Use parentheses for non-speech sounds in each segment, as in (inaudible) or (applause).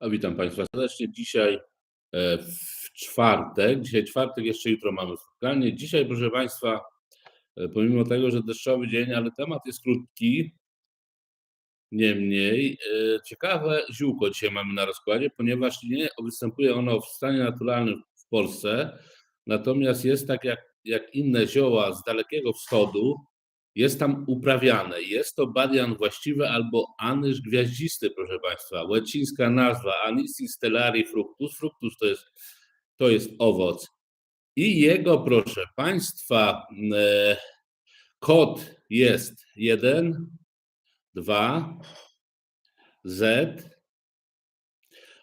A witam Państwa serdecznie. Dzisiaj e, w czwartek, dzisiaj czwartek, jeszcze jutro mamy spotkanie. Dzisiaj, proszę Państwa, e, pomimo tego, że deszczowy dzień, ale temat jest krótki. Niemniej e, ciekawe ziółko dzisiaj mamy na rozkładzie, ponieważ nie występuje ono w stanie naturalnym w Polsce, natomiast jest tak jak, jak inne zioła z Dalekiego Wschodu, jest tam uprawiane. Jest to badian właściwy albo anyż gwiaździsty, proszę Państwa. Łacińska nazwa Anisis stellari fructus. Fructus to jest, to jest owoc. I jego, proszę Państwa, e, kod jest 1, 2, Z,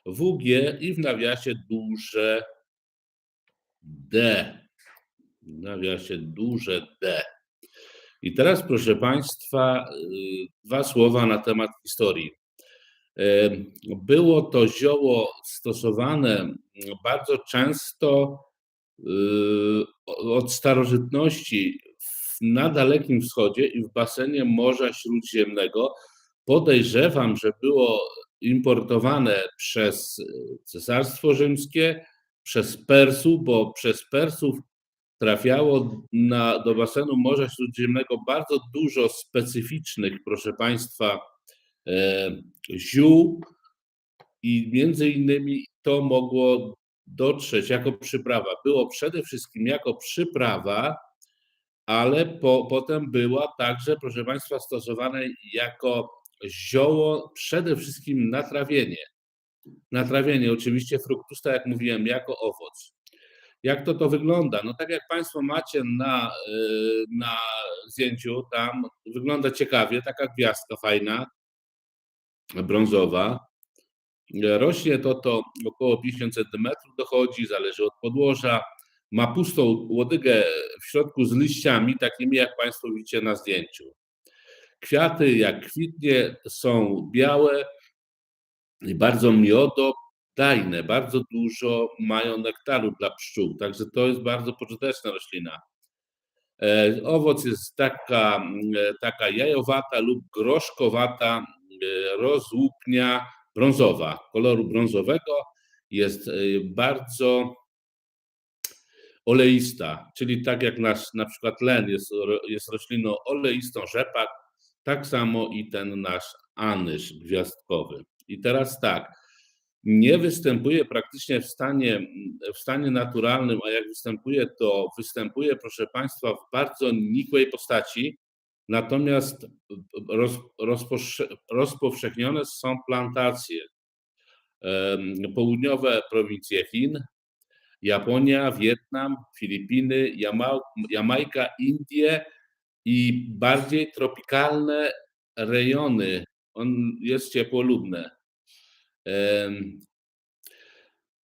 WG i w nawiasie duże D. W nawiasie duże D. I teraz, proszę Państwa, y, dwa słowa na temat historii. Y, było to zioło stosowane bardzo często y, od starożytności na Dalekim Wschodzie i w basenie Morza Śródziemnego. Podejrzewam, że było importowane przez Cesarstwo Rzymskie, przez Persów, bo przez Persów trafiało na, do basenu Morza Śródziemnego bardzo dużo specyficznych, proszę Państwa, e, ziół i między innymi to mogło dotrzeć jako przyprawa. Było przede wszystkim jako przyprawa, ale po, potem była także, proszę Państwa, stosowane jako zioło przede wszystkim na trawienie. Na trawienie, oczywiście fruktus, tak jak mówiłem, jako owoc. Jak to to wygląda? No tak jak Państwo macie na, y, na zdjęciu, tam wygląda ciekawie, taka gwiazdka fajna, brązowa. Rośnie to to około 50 cm dochodzi, zależy od podłoża. Ma pustą łodygę w środku z liściami, takimi jak Państwo widzicie na zdjęciu. Kwiaty, jak kwitnie, są białe i bardzo miodo dajne, bardzo dużo mają nektaru dla pszczół, także to jest bardzo pożyteczna roślina. E, owoc jest taka, e, taka jajowata lub groszkowata e, rozłupnia brązowa, koloru brązowego. Jest bardzo oleista, czyli tak jak nasz na przykład len jest, jest rośliną oleistą, rzepak, tak samo i ten nasz anyż gwiazdkowy. I teraz tak, nie występuje praktycznie w stanie, w stanie naturalnym, a jak występuje, to występuje, proszę Państwa, w bardzo nikłej postaci. Natomiast roz, rozpowszechnione są plantacje. Południowe prowincje Chin, Japonia, Wietnam, Filipiny, Jama, Jamajka, Indie i bardziej tropikalne rejony. On jest ciepłolubne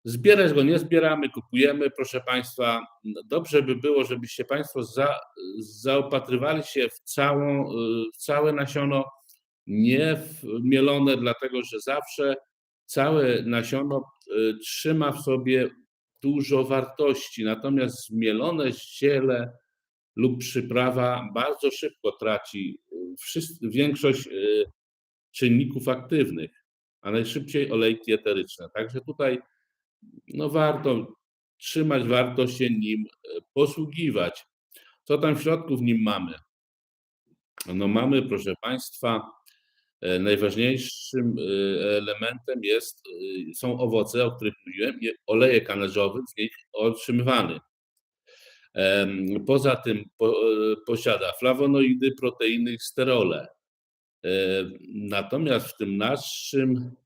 Zbierać go nie zbieramy, kupujemy, proszę Państwa. Dobrze by było, żebyście Państwo za, zaopatrywali się w, całą, w całe nasiono, nie mielone, dlatego że zawsze całe nasiono y, trzyma w sobie dużo wartości, natomiast zmielone ziele lub przyprawa bardzo szybko traci y, większość y, czynników aktywnych a najszybciej olejki eteryczne. Także tutaj no warto trzymać, warto się nim e, posługiwać. Co tam w środku w nim mamy? No mamy, proszę Państwa, e, najważniejszym e, elementem jest, są owoce, o których mówiłem, olejek aneżowy z nich otrzymywany. Poza tym posiada flawonoidy, proteiny sterole. Natomiast w tym naszym,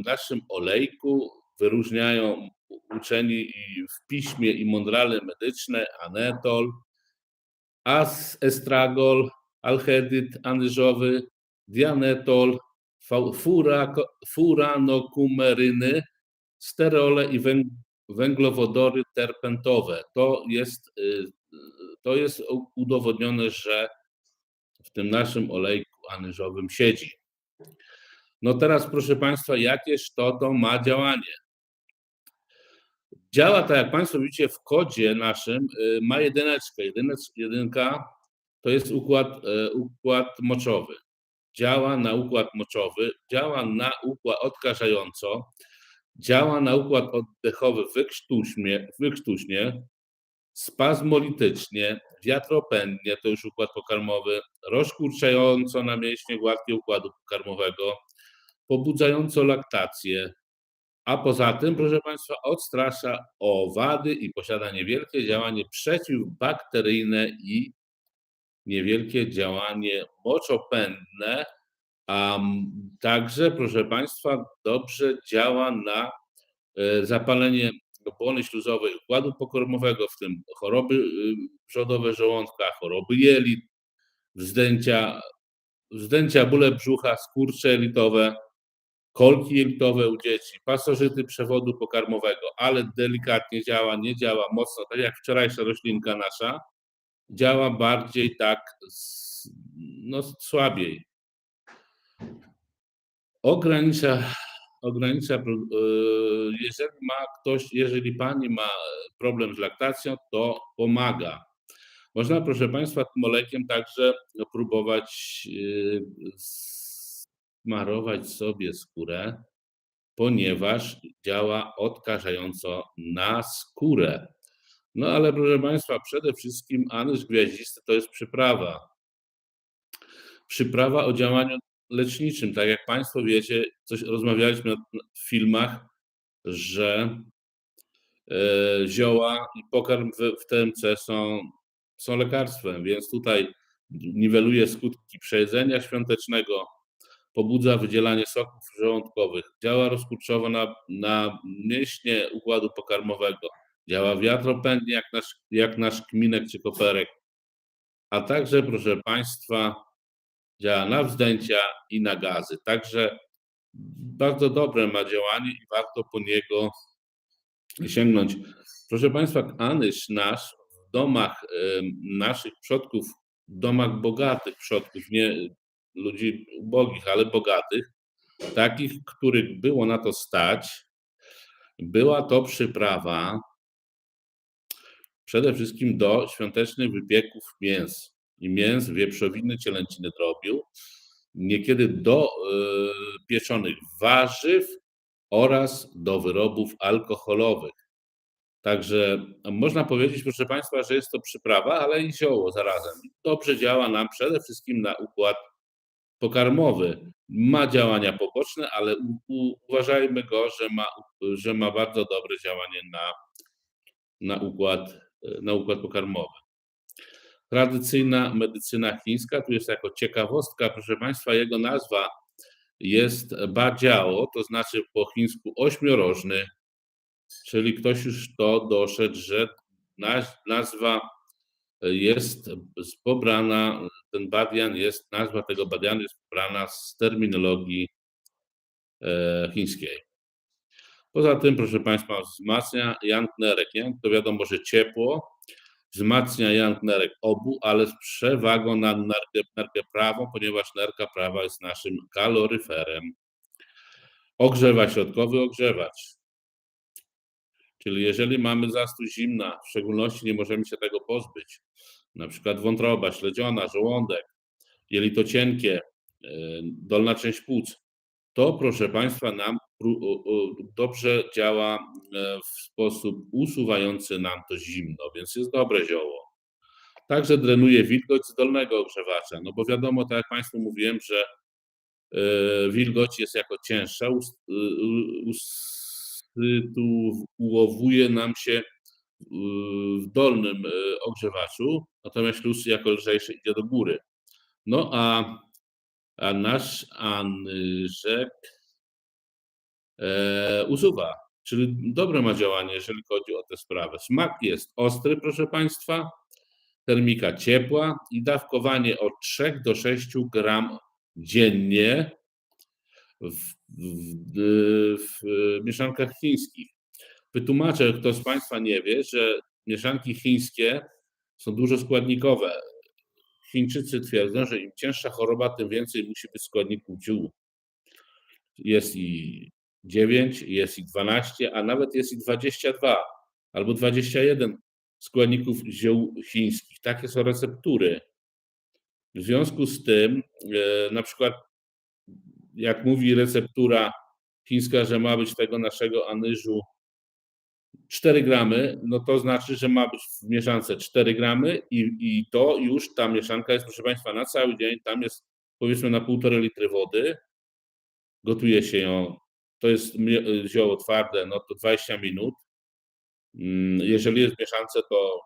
w naszym olejku wyróżniają uczeni w piśmie i mądrale medyczne anetol, as estragol, alchedyt anyżowy, dianetol, fura, furanokumeryny, sterole i węglowodory terpentowe. To jest, y, to jest udowodnione, że w tym naszym olejku anyżowym siedzi. No teraz, proszę Państwa, jakież to, to ma działanie? Działa tak, jak Państwo widzicie w kodzie naszym, y, ma jedyneczkę. Jedynecz, jedynka to jest układ, y, układ moczowy. działa na układ moczowy, działa na układ odkażająco, działa na układ oddechowy wykrztuśnie, wykrztuśnie spazmolitycznie, wiatropędnie, to już układ pokarmowy, rozkurczająco na mięśnie gładkie układu pokarmowego, pobudzająco laktację, a poza tym, proszę Państwa, odstrasza owady i posiada niewielkie działanie przeciwbakteryjne i niewielkie działanie moczopędne, a także, proszę Państwa, dobrze działa na e, zapalenie błony śluzowej układu pokarmowego, w tym choroby y, przodowe żołądka, choroby jelit, wzdęcia, wzdęcia bóle brzucha, skurcze jelitowe, kolki jelitowe u dzieci, pasożyty przewodu pokarmowego, ale delikatnie działa, nie działa mocno, tak jak wczorajsza roślinka nasza, działa bardziej tak no, słabiej. Ogranicza, ogranicza, e, jeżeli ma ktoś, jeżeli pani ma problem z laktacją, to pomaga. Można, proszę Państwa, tym olejem także próbować e, smarować sobie skórę, ponieważ działa odkażająco na skórę. No ale proszę Państwa, przede wszystkim anyż gwiaździsty to jest przyprawa. Przyprawa o działaniu leczniczym. Tak jak Państwo wiecie, coś rozmawialiśmy w filmach, że e, zioła i pokarm w, TMC są, są lekarstwem, więc tutaj niweluje skutki przejedzenia świątecznego, pobudza wydzielanie soków żołądkowych, działa rozkurczowo na, na mięśnie układu pokarmowego, działa wiatropędnie jak nasz, jak nasz kminek czy koperek, a także, proszę Państwa, działa na wzdęcia i na gazy. Także bardzo dobre ma działanie i warto po niego sięgnąć. Proszę Państwa, anyś nasz w domach naszych przodków, w domach bogatych przodków, nie ludzi ubogich, ale bogatych, takich, których było na to stać, była to przyprawa przede wszystkim do świątecznych wypieków mięs mięs, wieprzowiny, cielęciny drobiu, niekiedy do y, pieczonych warzyw oraz do wyrobów alkoholowych. Także można powiedzieć, proszę Państwa, że jest to przyprawa, ale i zioło zarazem. Dobrze działa nam przede wszystkim na układ pokarmowy. Ma działania poboczne, ale uważajmy go, że ma, że ma bardzo dobre działanie na, na, układ, na układ pokarmowy. Tradycyjna medycyna chińska, tu jest jako ciekawostka, proszę Państwa, jego nazwa jest Badziao, to znaczy po chińsku ośmiorożny, czyli ktoś już to doszedł, że nazwa jest pobrana, ten badian jest, nazwa tego badianu jest pobrana z terminologii e, chińskiej. Poza tym, proszę Państwa, wzmacnia Yang Nerek. Yang to wiadomo, że ciepło, wzmacnia Yang Nerek obu, ale z przewagą nad nerkę, nerkę prawą, ponieważ nerka prawa jest naszym kaloryferem. Ogrzewa środkowy ogrzewacz. Czyli jeżeli mamy zastój zimna, w szczególności nie możemy się tego pozbyć, na przykład wątroba, śledziona, żołądek, jelito cienkie, e, dolna część płuc, to proszę Państwa nam dobrze działa e, w sposób usuwający nam to zimno, więc jest dobre zioło. Także drenuje wilgoć z dolnego ogrzewacza, no bo wiadomo, tak jak Państwu mówiłem, że e, wilgoć jest jako cięższa, usytuowuje nam się w dolnym ogrzewaczu, natomiast luz jako lżejszy idzie do góry. No a, a nasz Anyżek e, usuwa, czyli dobre ma działanie, jeżeli chodzi o tę sprawę. Smak jest ostry, proszę Państwa, termika ciepła i dawkowanie od 3 do 6 gram dziennie w, w, w, w mieszankach chińskich. Wytłumaczę, kto z Państwa nie wie, że mieszanki chińskie są dużo składnikowe. Chińczycy twierdzą, że im cięższa choroba, tym więcej musi być składników ziół. Jest i 9, jest i 12, a nawet jest i 22 albo 21 składników ziół chińskich. Takie są receptury. W związku z tym, e, na przykład jak mówi receptura chińska, że ma być tego naszego anyżu 4 gramy, no to znaczy, że ma być w mieszance 4 gramy i, i to już ta mieszanka jest, proszę Państwa, na cały dzień. Tam jest powiedzmy na półtorej litry wody. Gotuje się ją, to jest zioło twarde, no to 20 minut. Mm, jeżeli jest mieszance, to,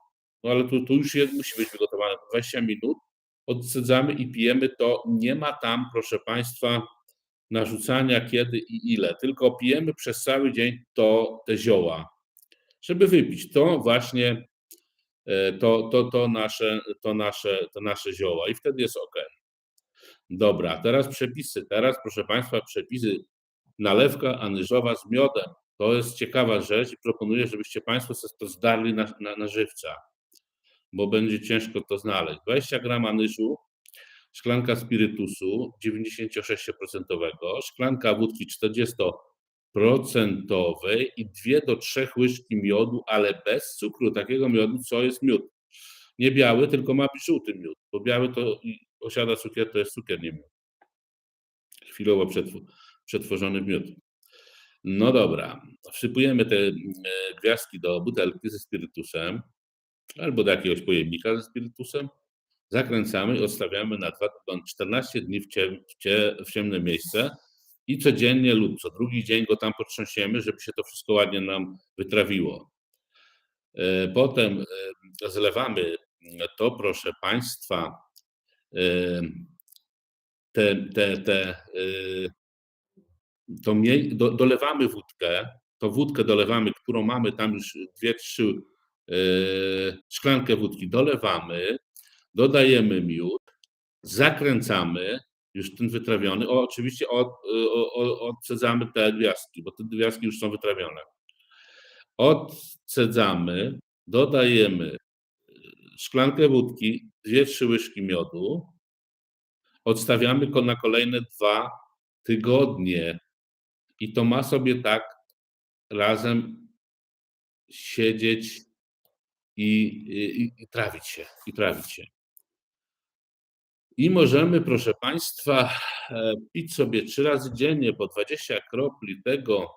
no ale tu już jest, musi być wygotowane 20 minut. Odsadzamy i pijemy to. Nie ma tam, proszę Państwa, narzucania kiedy i ile, tylko pijemy przez cały dzień to te zioła żeby wypić to właśnie e, to, to, to, nasze, to, nasze, to nasze zioła i wtedy jest ok. Dobra, teraz przepisy. Teraz, proszę Państwa, przepisy. Nalewka anyżowa z miodem. To jest ciekawa rzecz i proponuję, żebyście Państwo sobie to zdarli na, na, na żywca, bo będzie ciężko to znaleźć. 20 gram anyżu, szklanka spirytusu 96%, szklanka wódki 40 procentowej i dwie do trzech łyżki miodu, ale bez cukru, takiego miodu, co jest miód. Nie biały, tylko ma być żółty miód, bo biały to posiada cukier, to jest cukier, nie miód. Chwilowo przetworzony miód. No dobra, wsypujemy te e, gwiazdki do butelki ze spirytusem albo do jakiegoś pojemnika ze spirytusem, zakręcamy i odstawiamy na 14 dni w, w ciemne miejsce i codziennie lub co drugi dzień go tam potrząsiemy, żeby się to wszystko ładnie nam wytrawiło. E, potem e, zlewamy to, proszę Państwa, te, te, te, mniej, do, dolewamy wódkę, to wódkę dolewamy, którą mamy tam już dwie, trzy szklankę wódki, dolewamy, dodajemy miód, zakręcamy, już ten wytrawiony. O, oczywiście od, od, odcedzamy te gwiazdki, bo te gwiazdki już są wytrawione. Odcedzamy, dodajemy szklankę wódki, dwie, trzy łyżki miodu, odstawiamy na kolejne dwa tygodnie i to ma sobie tak razem siedzieć i, i, i trawić się, i trawić się. I możemy, proszę Państwa, e, pić sobie trzy razy dziennie po 20 kropli tego,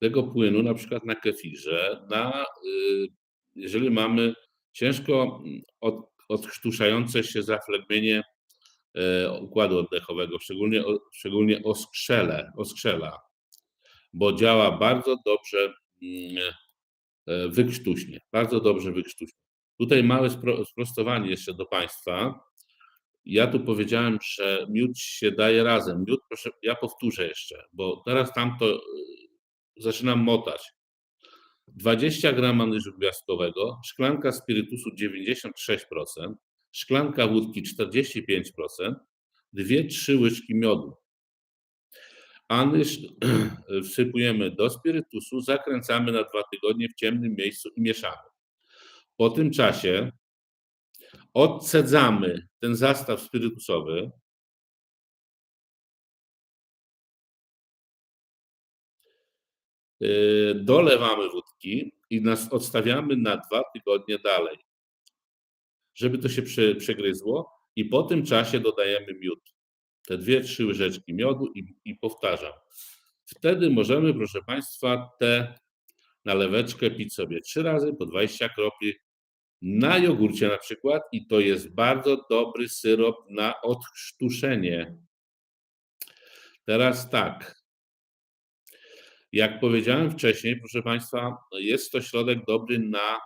tego płynu, na przykład na kefirze, na, y, jeżeli mamy ciężko mm, od, się zaflegmienie układu oddechowego, szczególnie, szczególnie oskrzele, oskrzela, bo działa bardzo dobrze mm, e, wykrztuśnie, bardzo dobrze wykrztuśnie. Tutaj małe sprostowanie jeszcze do Państwa. Ja tu powiedziałem, że miód się daje razem. Miód, proszę, ja powtórzę jeszcze, bo teraz tam to y, zaczynam motać. 20 gram anyżu gwiazdkowego, szklanka spirytusu 96%, szklanka wódki 45%, dwie, trzy łyżki miodu. Anyż (clears throat) wsypujemy do spirytusu, zakręcamy na dwa tygodnie w ciemnym miejscu i mieszamy. Po tym czasie odcedzamy ten zastaw spirytusowy. Y, dolewamy wódki i nas odstawiamy na dwa tygodnie dalej, żeby to się prze, przegryzło i po tym czasie dodajemy miód. Te dwie, trzy łyżeczki miodu i, i powtarzam. Wtedy możemy, proszę Państwa, tę naleweczkę pić sobie trzy razy po 20 kropli na jogurcie na przykład i to jest bardzo dobry syrop na odsztuszenie. Teraz tak. Jak powiedziałem wcześniej, proszę Państwa, jest to środek dobry na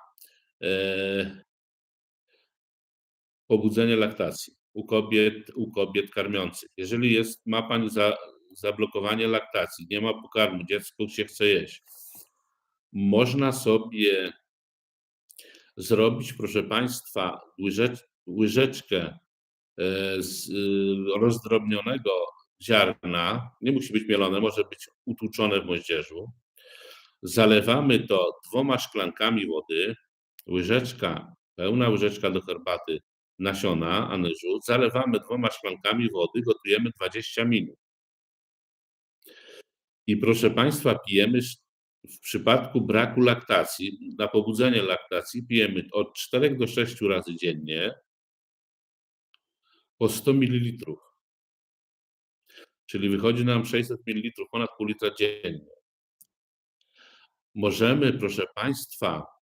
e, pobudzenie laktacji u kobiet, u kobiet karmiących. Jeżeli jest, ma Pani za, zablokowanie laktacji, nie ma pokarmu, dziecko się chce jeść, można sobie zrobić, proszę Państwa, łyżecz, łyżeczkę e, z e, rozdrobnionego ziarna, nie musi być mielone, może być utłuczone w moździerzu. Zalewamy to dwoma szklankami wody, łyżeczka, pełna łyżeczka do herbaty nasiona anyżu, zalewamy dwoma szklankami wody, gotujemy 20 minut. I proszę Państwa, pijemy w przypadku braku laktacji, na pobudzenie laktacji pijemy od 4 do 6 razy dziennie po 100 ml. czyli wychodzi nam 600 ml, ponad pół litra dziennie. Możemy, proszę Państwa,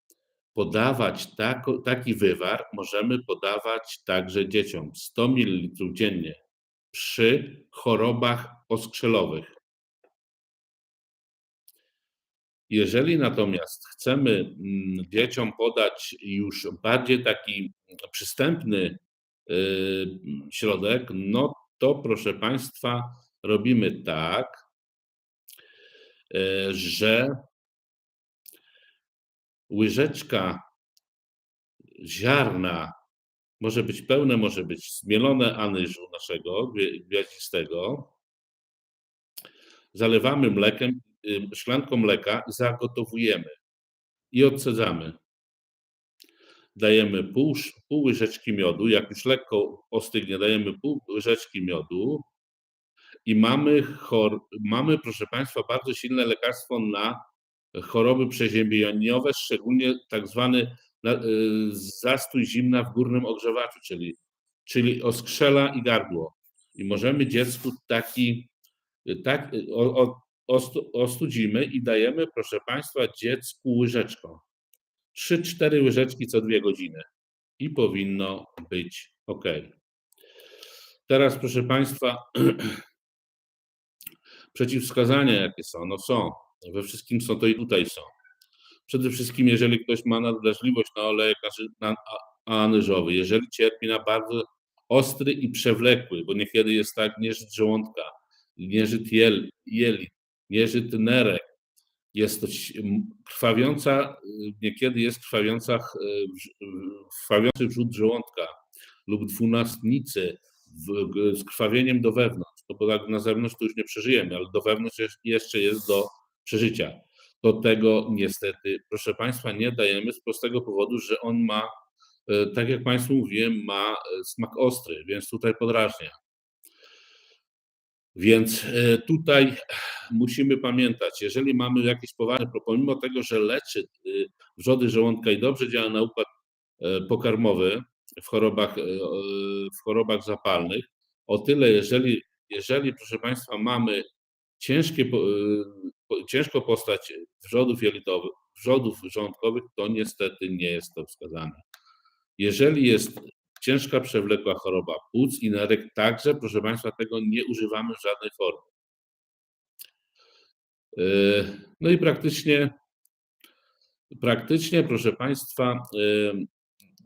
podawać tako, taki wywar, możemy podawać także dzieciom 100 ml dziennie przy chorobach oskrzelowych. Jeżeli natomiast chcemy mm, dzieciom podać już bardziej taki przystępny y, środek, no to proszę Państwa, robimy tak, y, że łyżeczka ziarna może być pełne, może być zmielone anyżu naszego gwiaździstego. Zalewamy mlekiem, szklanką mleka zagotowujemy i odcedzamy. Dajemy pół, pół łyżeczki miodu, jak już lekko ostygnie, dajemy pół łyżeczki miodu i mamy, chor, mamy, proszę Państwa, bardzo silne lekarstwo na choroby przeziębieniowe, szczególnie tak zwany y, zastój zimna w górnym ogrzewaczu, czyli, czyli oskrzela i gardło. I możemy dziecku taki, tak, ostudzimy i dajemy, proszę Państwa, dziecku łyżeczką. 3-4 łyżeczki co dwie godziny i powinno być ok. Teraz, proszę Państwa, (clears throat) przeciwwskazania jakie są? No są. We wszystkim są to i tutaj są. Przede wszystkim, jeżeli ktoś ma nadwrażliwość na olejek anyżowy, jeżeli cierpi na bardzo ostry i przewlekły, bo niekiedy jest tak nieżyt żołądka, nieżyt jel, jelit, nieżyt nerek, jest to krwawiąca, niekiedy jest krwawiąca, krwawiący wrzód żołądka lub dwunastnicy z krwawieniem do wewnątrz. To bo tak na zewnątrz to już nie przeżyjemy, ale do wewnątrz jeszcze jest do przeżycia. To tego niestety, proszę Państwa, nie dajemy z prostego powodu, że on ma, e, tak jak Państwu mówiłem, ma e, smak ostry, więc tutaj podrażnia. Więc e, tutaj musimy pamiętać, jeżeli mamy jakieś poważne, pomimo tego, że leczy wrzody żołądka i dobrze działa na układ pokarmowy w chorobach, w chorobach zapalnych, o tyle, jeżeli, jeżeli proszę Państwa, mamy ciężkie, ciężko postać wrzodów jelitowych, wrzodów żołądkowych, to niestety nie jest to wskazane. Jeżeli jest ciężka, przewlekła choroba płuc i nerek, także, proszę Państwa, tego nie używamy w żadnej formie. Yy, no i praktycznie, praktycznie, proszę Państwa, yy,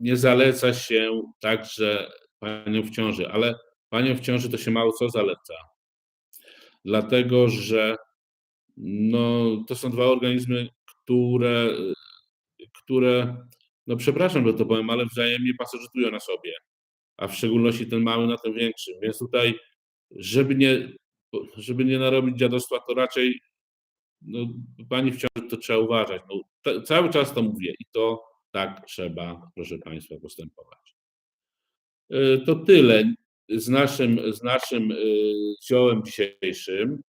nie zaleca się także panią w ciąży, ale panią w ciąży to się mało co zaleca. Dlatego, że no, to są dwa organizmy, które, które, no przepraszam, że to powiem, ale wzajemnie pasożytują na sobie, a w szczególności ten mały na tym większym. Więc tutaj, żeby nie, żeby nie narobić dziadostwa, to raczej no, pani w ciąży to trzeba uważać. No, te, cały czas to mówię i to tak trzeba, proszę Państwa, postępować. E, to tyle z naszym, z naszym e, ziołem dzisiejszym.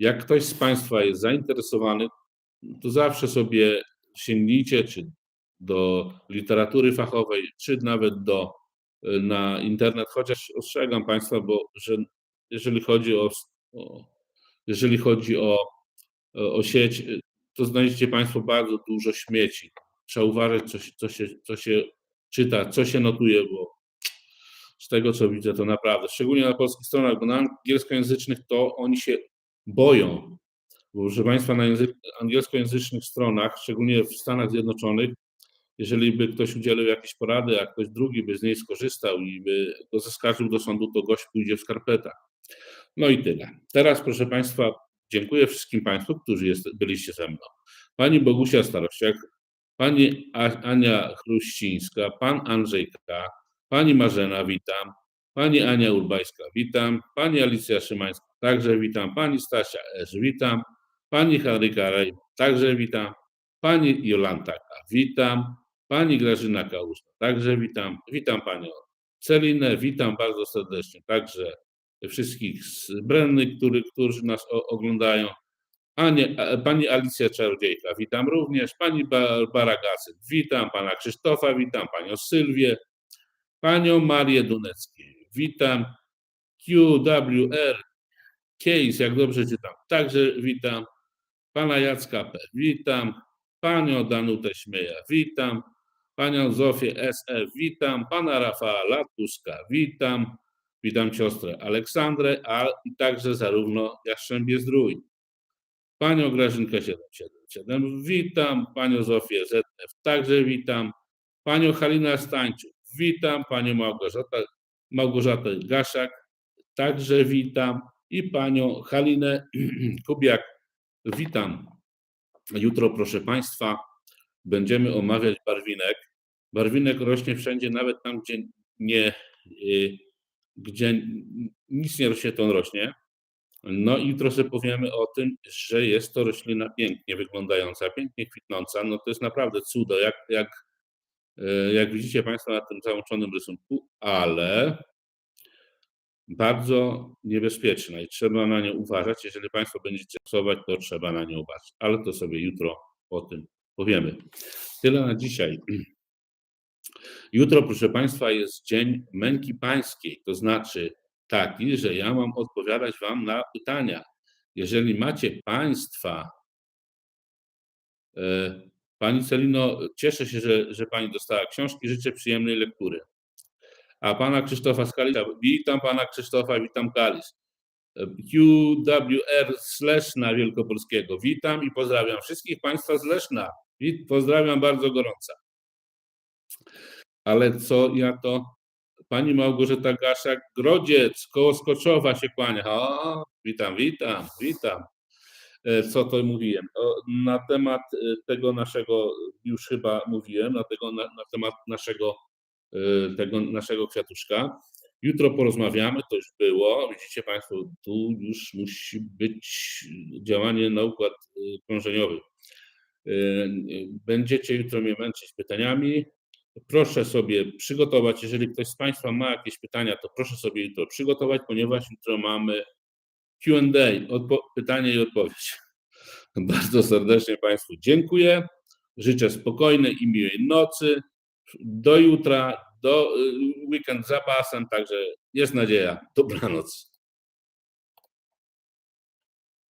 Jak ktoś z Państwa jest zainteresowany, to zawsze sobie sięgnijcie czy do literatury fachowej, czy nawet do, na internet, chociaż ostrzegam Państwa, bo że jeżeli chodzi o, o jeżeli chodzi o, o sieć, to znajdziecie Państwo bardzo dużo śmieci. Trzeba uważać, co, co, się, co się czyta, co się notuje, bo z tego co widzę, to naprawdę, szczególnie na polskich stronach, bo na angielskojęzycznych to oni się boją, bo proszę Państwa, na język, angielskojęzycznych stronach, szczególnie w Stanach Zjednoczonych, jeżeli by ktoś udzielił jakiejś porady, a ktoś drugi by z niej skorzystał i by go zaskarżył do sądu, to gość pójdzie w skarpetach. No i tyle. Teraz, proszę Państwa, dziękuję wszystkim Państwu, którzy jest, byliście ze mną. Pani Bogusia Starościak, Pani Ania Chruścińska, Pan Andrzej K., Pani Marzena, witam. Pani Ania Urbajska, witam. Pani Alicja Szymańska, także witam. Pani Stasia Esz, witam. Pani Henryka Rej, także witam. Pani Jolanta witam. Pani Grażyna Kałuszna, także witam. Witam Panią Celinę, witam bardzo serdecznie. Także wszystkich z Brenny, który, którzy nas oglądają. Anie, pani Alicja Czarodziejka, witam również. Pani Barbara Gacyk, witam. Pana Krzysztofa, witam. Panią Sylwię. Panią Marię Dunecką, witam. QWR Case, jak dobrze czytam, także witam. Pana Jacka P. Witam. Panią Danutę Śmieja. Witam. Panią Zofię SE. Witam. Pana Rafała Latuska. Witam. Witam siostrę Aleksandrę, a i także zarówno Jastrzębie Zdrój. Panią Grażynkę 777. Witam. Panią Zofię ZF. Także witam. Panią Halinę Stańczuk. Witam. Panią Małgorzatę, Małgorzatę Gaszak. Także witam. I panią Halinę (clears throat) Kubiak. Witam. Jutro, proszę Państwa, będziemy omawiać barwinek. Barwinek rośnie wszędzie, nawet tam, gdzie nie, y, gdzie nic nie rośnie, to on rośnie. No i jutro sobie powiemy o tym, że jest to roślina pięknie wyglądająca, pięknie kwitnąca. No to jest naprawdę cudo, jak, jak, jak widzicie Państwo na tym załączonym rysunku, ale bardzo niebezpieczna i trzeba na nią uważać. Jeżeli Państwo będziecie stosować, to trzeba na nią uważać, ale to sobie jutro o tym powiemy. Tyle na dzisiaj. (clears throat) Jutro, proszę Państwa, jest Dzień Męki Pańskiej, to znaczy taki, że ja mam odpowiadać Wam na pytania. Jeżeli macie Państwa, e, Pani Celino, cieszę się, że, że Pani dostała książki, życzę przyjemnej lektury a pana Krzysztofa Skalisa. Witam pana Krzysztofa, witam Kalis. QWR z Leszna Wielkopolskiego. Witam i pozdrawiam wszystkich państwa z Leszna. Pozdrawiam bardzo gorąco. Ale co ja to? Pani Małgorzata Gaszak, Grodziec, koło Skoczowa się kłania. O, witam, witam, witam. E, Co to mówiłem? Na temat e, tego naszego, już chyba mówiłem, na, tego, na, na temat naszego y, tego naszego kwiatuszka. Jutro porozmawiamy, to już było. Widzicie Państwo, tu już musi być działanie na układ krążeniowy. Będziecie jutro mnie męczyć pytaniami. Proszę sobie przygotować, jeżeli ktoś z Państwa ma jakieś pytania, to proszę sobie jutro przygotować, ponieważ jutro mamy Q&A, pytanie i odpowiedź. (laughs) Bardzo serdecznie Państwu dziękuję. Życzę spokojnej i miłej nocy do jutra, do y, weekend za pasem, także jest nadzieja. Dobranoc.